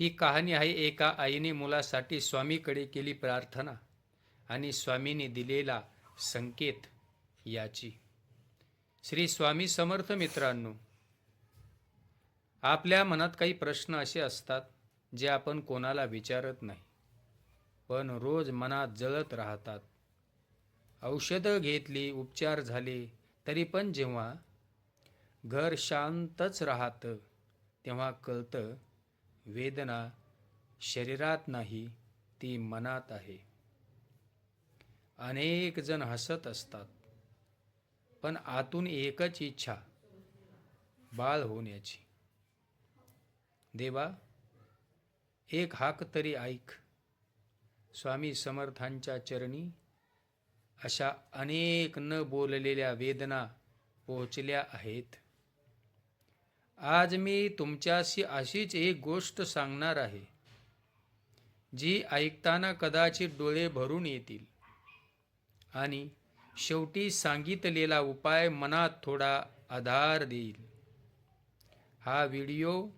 ही कहाणी आहे एका आईने मुलासाठी स्वामीकडे केली प्रार्थना आणि स्वामीने दिलेला संकेत याची. श्री स्वामी समर्थ मित्रांनो आपल्या मनात काही प्रश्न असे असतात जे आपण कोणाला विचारत नाही पण रोज मनात जळत राहतात. औषधं घेतली उपचार झाले तरी पण जेव्हा घर शांतच राहतं तेव्हा कळतं वेदना शरीरात नाही ती मनात आहे. अनेक जण हसत असतात पण आतून एकच इच्छा बाळ होण्याची. देवा एक हाक तरी ऐक. स्वामी समर्थांच्या चरणी अशा अनेक न बोललेल्या वेदना पोहोचल्या आहेत. आज मी तुमच्याशी अशीच एक गोष्ट सांगणार आहे जी ऐकताना कदाचित डोळे भरून येतील. आणि शेवटी सांगितलेला उपाय मनात थोडा आधार देईल. हा व्हिडिओ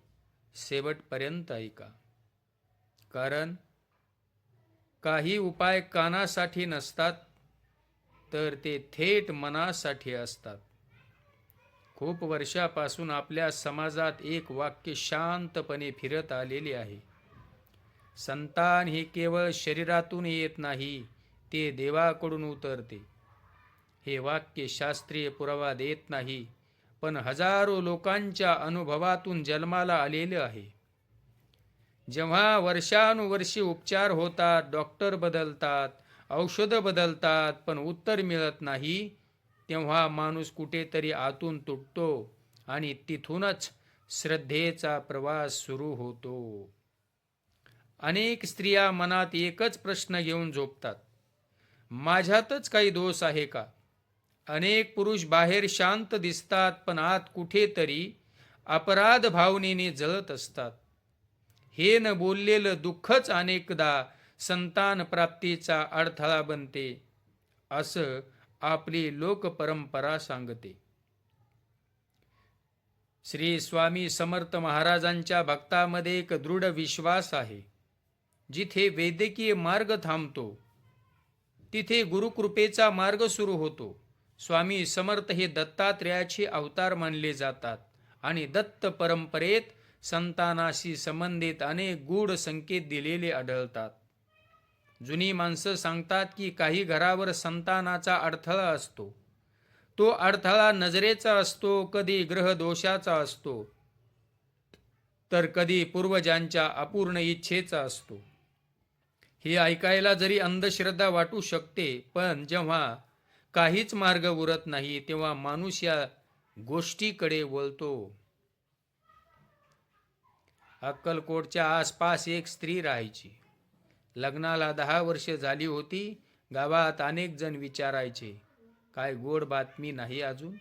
शेवटपर्यंत ऐका. कारण काही उपाय कानासाठी नसतात तर ते थेट मनासाठी असतात. खूप वर्षापासून आपल्या समाजात एक वाक्य शांतपणे फिरत आलेले आहे. संतान हे केवळ शरीरातून येत नाही ते देवाकडून उतरते. हे वाक्य शास्त्रीय पुरावा देत नाही पण हजारो लोकांच्या अनुभवातून जन्माला आलेलं आहे. जेव्हा वर्षानुवर्षे उपचार होतात डॉक्टर बदलतात औषधं बदलतात पण उत्तर मिळत नाही तेव्हा माणूस कुठेतरी आतून तुटतो आणि तिथूनच श्रद्धेचा प्रवास सुरू होतो. अनेक स्त्रिया मनात एकच प्रश्न घेऊन झोपतात. माझ्यातच काही दोष आहे का? अनेक पुरुष बाहेर शांत दिसतात पण आत कुठेतरी अपराध भावनेने जळत असतात. हे न बोललेलं दुःखच अनेकदा संतान प्राप्तीचा अडथळा बनते. असं आपली लोकपरंपरा सांगते. श्री स्वामी समर्थ महाराजांच्या भक्तामध्ये एक दृढ विश्वास आहे. जिथे वैद्यकीय मार्ग थांबतो तिथे गुरुकृपेचा मार्ग सुरू होतो. स्वामी समर्थ हे दत्तात्रेयाचे अवतार मानले जातात आणि दत्त परंपरेत संतानाशी संबंधित अनेक गूढ संकेत दिलेले आढळतात. जुनी माणसं सांगतात की काही घरावर संतानाचा अडथळा असतो. तो अडथळा नजरेचा असतो कधी ग्रहदोषाचा असतो तर कधी पूर्वजांच्या अपूर्ण इच्छेचा असतो. हे ऐकायला जरी अंधश्रद्धा वाटू शकते पण जेव्हा काहीच मार्ग उरत नाही तेव्हा माणूस या गोष्टीकडे वळतो. अक्कलकोटच्या आसपास एक स्त्री राहायची. लग्नाला दहा वर्ष झाली होती गावात अनेक जण विचारायचे काय गोड बातमी नाही अजून?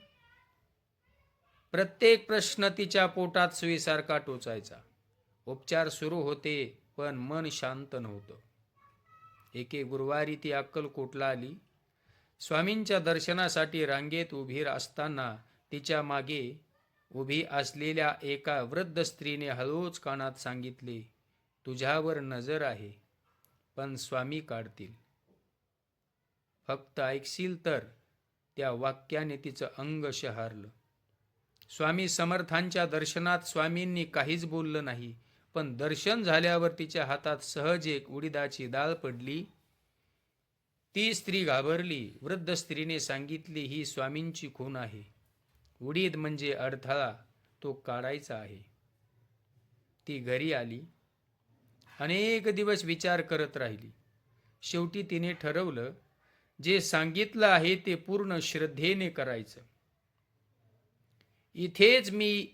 प्रत्येक प्रश्न तिच्या पोटात सुईसारखा टोचायचा. उपचार सुरू होते पण मन शांत नव्हतं. एके गुरुवारी ती अक्कलकोटला आली. स्वामींच्या दर्शनासाठी रांगेत उभी असताना तिच्यामागे उभी असलेल्या एका वृद्ध स्त्रीने हळूच कानात सांगितले तुझ्यावर नजर आहे. पण स्वामी काढतील. फक्त ऐकशील तर त्या वाक्याने तिचं अंग शहारलं. स्वामी समर्थांच्या दर्शनात स्वामींनी काहीच बोललं नाही पण दर्शन झाल्यावर तिच्या हातात सहज एक उडीदाची डाळ पडली. ती स्त्री घाबरली वृद्ध स्त्रीने सांगितली ही स्वामींची खून आहे. उडीद म्हणजे अडथळा तो काढायचा आहे. ती घरी आली. अनेक दिवस विचार करत राहिली. शेवटी तिने ठरवलं जे सांगितलं आहे ते पूर्ण श्रद्धेने करायचं. इथेच मी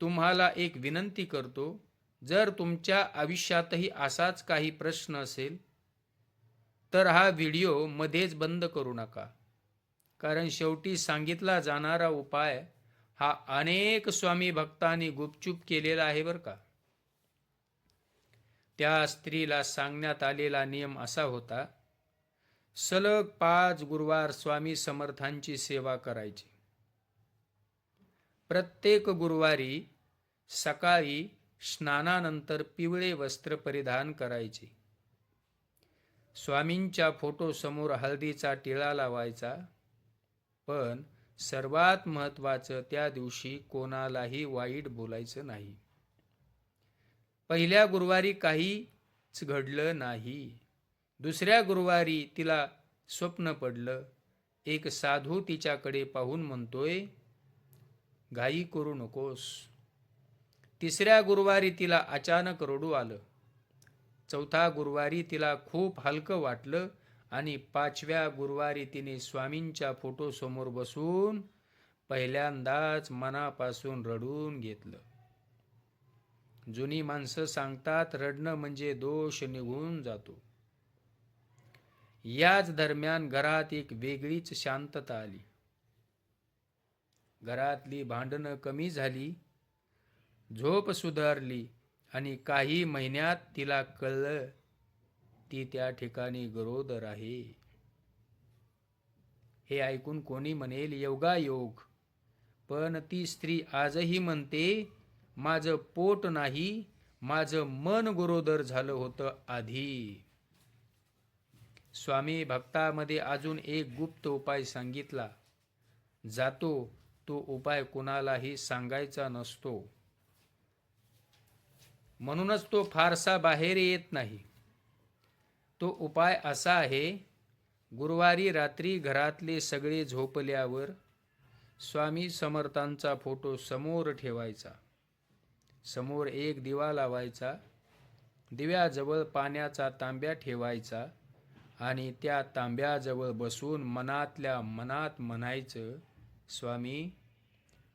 तुम्हाला एक विनंती करतो जर तुमच्या आयुष्यातही असाच काही प्रश्न असेल तर हा व्हिडिओ मध्येच बंद करू नका. कारण शेवटी सांगितला जाणारा उपाय हा अनेक स्वामी भक्तांनी गुपचूप केलेला आहे बरं का. त्या स्त्रीला सांगण्यात आलेला नियम असा होता सलग पाच गुरुवार स्वामी समर्थांची सेवा करायची. प्रत्येक गुरुवारी सकाळी स्नानानंतर पिवळे वस्त्र परिधान करायचे. स्वामींच्या फोटोसमोर हळदीचा टिळा लावायचा पण सर्वात महत्वाचं त्या दिवशी कोणालाही वाईट बोलायचं नाही. पहिल्या गुरुवारी काहीच घडलं नाही. दुसऱ्या गुरुवारी तिला स्वप्न पडलं. एक साधू तिच्याकडे पाहून म्हणतोय घाई करू नकोस. तिसऱ्या गुरुवारी तिला अचानक रडू आलं. चौथा गुरुवारी तिला खूप हलकं वाटलं आणि पाचव्या गुरुवारी तिने स्वामींच्या फोटोसमोर बसून पहिल्यांदाच मनापासून रडून घेतलं. जुनी माणसं सांगतात रडणं म्हणजे दोष निघून जातो. याच दरम्यान घरात एक वेगळीच शांतता आली. घरातली भांडणं कमी झाली झोप सुधारली आणि काही महिन्यात तिला कळलं ती त्या ठिकाणी गरोदर आहे. हे ऐकून कोणी म्हणेल योगायोग. पण ती स्त्री आजही म्हणते माझं पोट नाही माझं मन गरोदर झालं होतं आधी. स्वामी भक्तामध्ये अजून एक गुप्त उपाय सांगितला. जातो तो उपाय कुणालाही सांगायचा नसतो. म्हणूनच तो फारसा बाहेर येत नाही. तो उपाय असा आहे गुरुवारी रात्री घरातले सगळे झोपल्यावर स्वामी समर्थांचा फोटो समोर ठेवायचा. समोर एक दिवा लावायचा दिव्याजवळ पाण्याचा तांब्या ठेवायचा आणि त्या तांब्याजवळ बसून मनातल्या मनात म्हणायचं स्वामी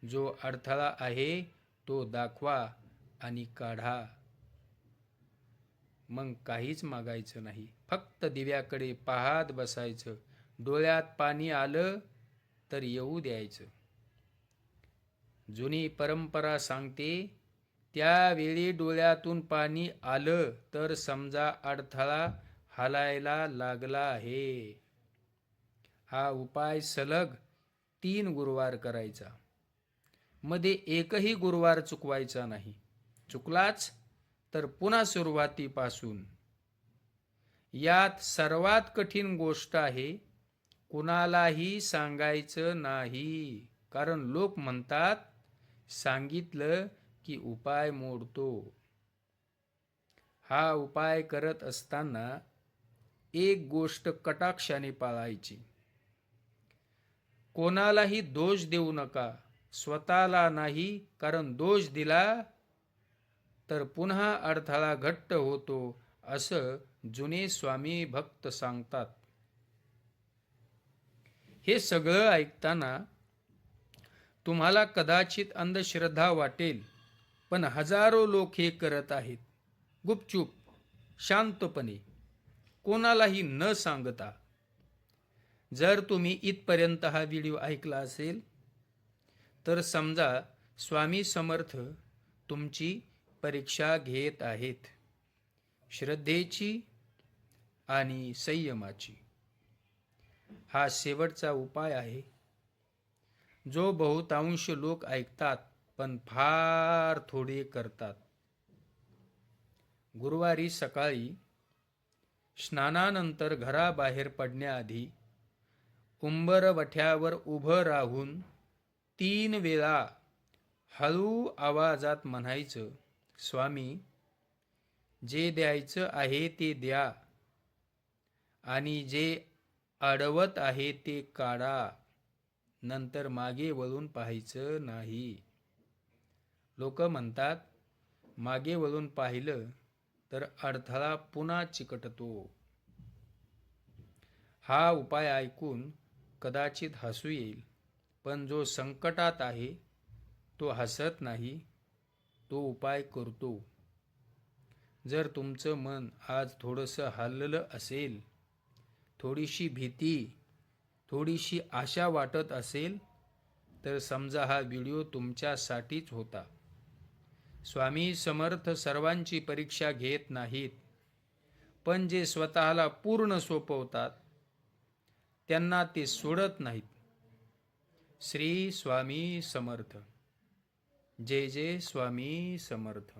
जो अडथळा आहे तो दाखवा आणि काढा. मग काहीच मागायचं नाही. फक्त दिव्याकडे पाहत बसायचं. डोळ्यात पाणी आलं तर येऊ द्यायचं. जुनी परंपरा सांगते त्यावेळी डोळ्यातून पाणी आलं तर समजा अडथळा हालायला लागला आहे. हा उपाय सलग तीन गुरुवार करायचा. मध्ये एकही गुरुवार चुकवायचा नाही. चुकलाच तर पुन्हा सुरुवातीपासून. यात सर्वात कठीण गोष्ट आहे कुणालाही सांगायचं नाही. कारण लोक म्हणतात सांगितलं की उपाय मोडतो. हा उपाय करत असताना एक गोष्ट कटाक्षाने पाळायची. कोणालाही दोष देऊ नका. स्वतःला नाही कारण दोष दिला तर पुन्हा अडथळा घट्ट होतो असं जुने स्वामी भक्त सांगतात. हे सगळं ऐकताना तुम्हाला कदाचित अंधश्रद्धा वाटेल. पण हजारो लोक हे करत आहेत. गुपचूप शांतपणे कोणालाही न सांगता. जर तुम्ही इथपर्यंत हा व्हिडिओ ऐकला असेल तर समजा स्वामी समर्थ तुमची परीक्षा घेत आहेत. श्रद्धेची आणि संयमाची. हा शेवटचा उपाय आहे. जो बहुतांश लोक ऐकतात पण फार थोडे करतात. गुरुवारी सकाळी स्नानानंतर घराबाहेर पडण्याआधी उंबरवठ्यावर उभं राहून तीन वेळा हळू आवाजात म्हणायचं स्वामी जे द्यायचं आहे ते द्या आणि जे अडवत आहे ते काढा. नंतर मागे वळून पाहायचं नाही. लोक म्हणतात मागे वळून पाहिलं तर अडथळा पुन्हा चिकटतो. हा उपाय ऐकून कदाचित हसू येईल पण जो संकटात आहे तो हसत नाही तो उपाय करतो. जर तुमचं मन आज थोडंसं हललं असेल थोडीशी भीती थोडीशी आशा वाटत असेल तर समजा हा व्हिडिओ तुमच्यासाठीच होता. स्वामी समर्थ सर्वांची परीक्षा घेत नाहीत. पण जे स्वतःला पूर्ण सोपवतात त्यांना ते सोडत नाहीत. श्री स्वामी समर्थ. जय जय स्वामी समर्थ.